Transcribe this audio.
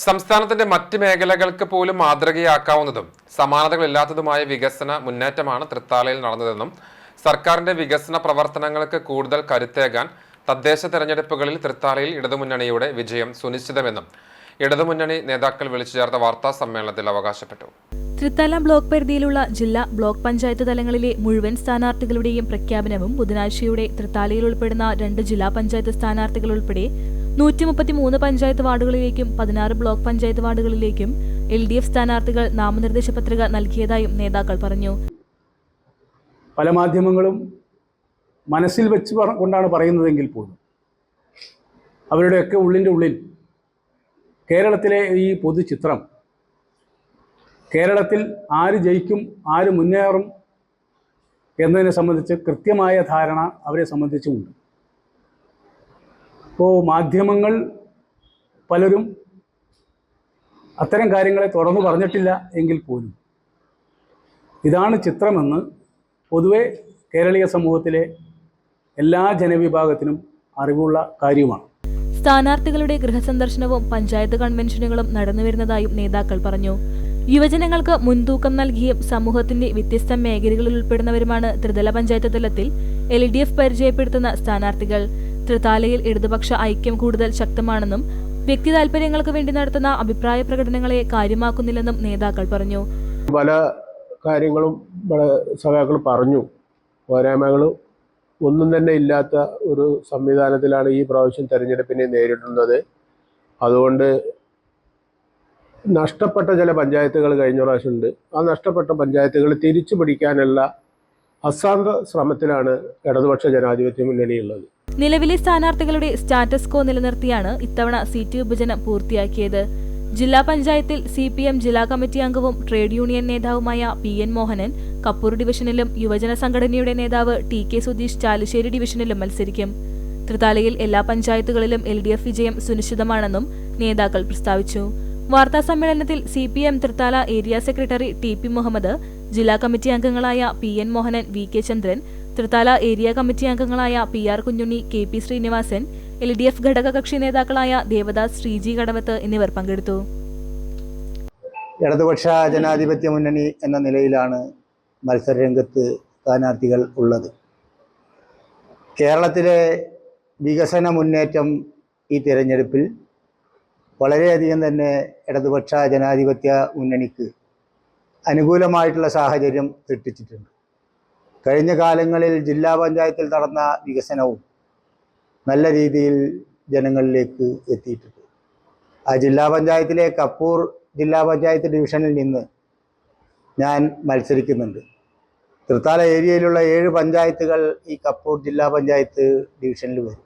സംസ്ഥാനത്തിന്റെ മറ്റ് മേഖലകൾക്ക് പോലും മാതൃകയാക്കാവുന്നതും സമാനതകളില്ലാത്തതുമായ വികസന മുന്നേറ്റമാണ് തൃത്താലയിൽ നടന്നതെന്നും സർക്കാരിന്റെ വികസന പ്രവർത്തനങ്ങൾക്ക് കൂടുതൽ കരുത്തേകാൻ തദ്ദേശ തെരഞ്ഞെടുപ്പുകളിൽ തൃത്താലയിൽ ഇടതുമുന്നണിയുടെ വിജയം സുനിശ്ചിതമെന്നും ഇടതുമുന്നണി നേതാക്കൾ വിളിച്ചു ചേർത്ത വാർത്താ സമ്മേളനത്തിൽ അവകാശപ്പെട്ടു. തൃത്താല ബ്ലോക്ക് പരിധിയിലുള്ള ജില്ലാ ബ്ലോക്ക് പഞ്ചായത്ത് തലങ്ങളിലെ മുഴുവൻ സ്ഥാനാർത്ഥികളുടെയും പ്രഖ്യാപനവും ബുധനാഴ്ചയുടെ തൃത്താലയിൽ ഉൾപ്പെടുന്ന രണ്ട് ജില്ലാ പഞ്ചായത്ത് സ്ഥാനാർത്ഥികൾ ഉൾപ്പെടെ നൂറ്റി മുപ്പത്തി മൂന്ന് പഞ്ചായത്ത് വാർഡുകളിലേക്കും പതിനാറ് ബ്ലോക്ക് പഞ്ചായത്ത് വാർഡുകളിലേക്കും എൽ ഡി എഫ് സ്ഥാനാർത്ഥികൾ നാമനിർദ്ദേശ പത്രിക നൽകിയതായും നേതാക്കൾ പറഞ്ഞു. പല മാധ്യമങ്ങളും മനസ്സിൽ വെച്ച് കൊണ്ടാണ് പറയുന്നതെങ്കിൽ പോലും അവരുടെയൊക്കെ ഉള്ളിന്റെ ഉള്ളിൽ കേരളത്തിലെ ഈ പൊതുചിത്രം കേരളത്തിൽ ആര് ജയിക്കും ആര് മുന്നേറും എന്നതിനെ സംബന്ധിച്ച് കൃത്യമായ ധാരണ അവരെ സംബന്ധിച്ചുമുണ്ട്. ഇപ്പോൾ മാധ്യമങ്ങൾ പലരും അത്തരം കാര്യങ്ങളെ തുറന്നു പറഞ്ഞിട്ടില്ല എങ്കിൽ പോലും. ഇതാണ് ചിത്രമെന്ന് പൊതുവെ കേരളീയ സമൂഹത്തിലെ എല്ലാ ജനവിഭാഗത്തിനും അറിവുള്ള കാര്യമാണ്. സ്ഥാനാർത്ഥികളുടെ ഗൃഹസന്ദർശനവും പഞ്ചായത്ത് കൺവെൻഷനുകളും നടന്നുവരുന്നതായും നേതാക്കൾ പറഞ്ഞു. യുവജനങ്ങൾക്ക് മുൻതൂക്കം നൽകിയും സമൂഹത്തിന്റെ വ്യത്യസ്ത മേഖലകളിൽ ഉൾപ്പെടുന്നവരുമാണ് ത്രിതല പഞ്ചായത്ത് തലത്തിൽ എൽ ഡി എഫ് പരിചയപ്പെടുത്തുന്ന സ്ഥാനാർത്ഥികൾ. ത്രിതാലയിൽ ഇടതുപക്ഷ ഐക്യം കൂടുതൽ ശക്തമാണെന്നും വ്യക്തി താൽപര്യങ്ങൾക്ക് വേണ്ടി നടത്തുന്ന അഭിപ്രായ പ്രകടനങ്ങളെ കാര്യമാക്കുന്നില്ലെന്നും നേതാക്കൾ പറഞ്ഞു. പല കാര്യങ്ങളും പല സഖാക്കൾ പറഞ്ഞു. പോരായ്മകൾ ഒന്നും തന്നെ ഇല്ലാത്ത ഒരു സംവിധാനത്തിലാണ് ഈ പ്രാവശ്യം തെരഞ്ഞെടുപ്പിനെ നേരിടുന്നത്. അതുകൊണ്ട് നഷ്ടപ്പെട്ട ചില പഞ്ചായത്തുകൾ കഴിഞ്ഞ പ്രാവശ്യമുണ്ട്. ആ നഷ്ടപ്പെട്ട പഞ്ചായത്തുകൾ തിരിച്ചു പിടിക്കാനുള്ള അസാന്ത ശ്രമത്തിലാണ് ഇടതുപക്ഷ ജനാധിപത്യ മുന്നണിയുള്ളത്. നിലവിലെ സ്ഥാനാർത്ഥികളുടെ സ്റ്റാറ്റസ് കോ നിലനിർത്തിയാണ് ഇത്തവണ സീറ്റ് വിഭജനം പൂർത്തിയാക്കിയത്. ജില്ലാ പഞ്ചായത്തിൽ സി പി എം ജില്ലാ കമ്മിറ്റി അംഗവും ട്രേഡ് യൂണിയൻ നേതാവുമായ പി എൻ മോഹനൻ കപ്പൂർ ഡിവിഷനിലും യുവജന സംഘടനയുടെ നേതാവ് ടി കെ സുധീഷ് ചാലുശ്ശേരി ഡിവിഷനിലും മത്സരിക്കും. തൃത്താലയിൽ എല്ലാ പഞ്ചായത്തുകളിലും എൽ ഡി എഫ് വിജയം സുനിശ്ചിതമാണെന്നും നേതാക്കൾ പ്രസ്താവിച്ചു. വാർത്താ സമ്മേളനത്തിൽ C P M Thrithala area secretary T P Muhammad ജില്ലാ കമ്മിറ്റി അംഗങ്ങളായ P N Mohanan V K Chandran Thrithala area committee അംഗങ്ങളായ P R Kunjunni K P Srinivasan L D F ഘടകകക്ഷി നേതാക്കളായ ദേവദാസ് ശ്രീജി കടവത്ത് എന്നിവർ പങ്കെടുത്തു. ഇടതുപക്ഷ ജനാധിപത്യ മുന്നണി എന്ന നിലയിലാണ് മത്സരരംഗത്ത് സ്ഥാനാർത്ഥികൾ ഉള്ളത്. കേരളത്തിലെ വികസന മുന്നേറ്റം ഈ തിരഞ്ഞെടുപ്പിൽ വളരെയധികം തന്നെ ഇടതുപക്ഷ ജനാധിപത്യ മുന്നണിക്ക് അനുകൂലമായിട്ടുള്ള സാഹചര്യം സൃഷ്ടിച്ചിട്ടുണ്ട്. കഴിഞ്ഞ കാലങ്ങളിൽ ജില്ലാ പഞ്ചായത്തിൽ നടന്ന വികസനവും നല്ല രീതിയിൽ ജനങ്ങളിലേക്ക് എത്തിയിട്ടുണ്ട്. ആ ജില്ലാ പഞ്ചായത്തിലെ കപ്പൂർ ജില്ലാ പഞ്ചായത്ത് ഡിവിഷനിൽ നിന്ന് ഞാൻ മത്സരിക്കുന്നുണ്ട്. തൃത്താല ഏരിയയിലുള്ള ഏഴ് പഞ്ചായത്തുകൾ ഈ കപ്പൂർ ജില്ലാ പഞ്ചായത്ത് ഡിവിഷനിൽ വരും.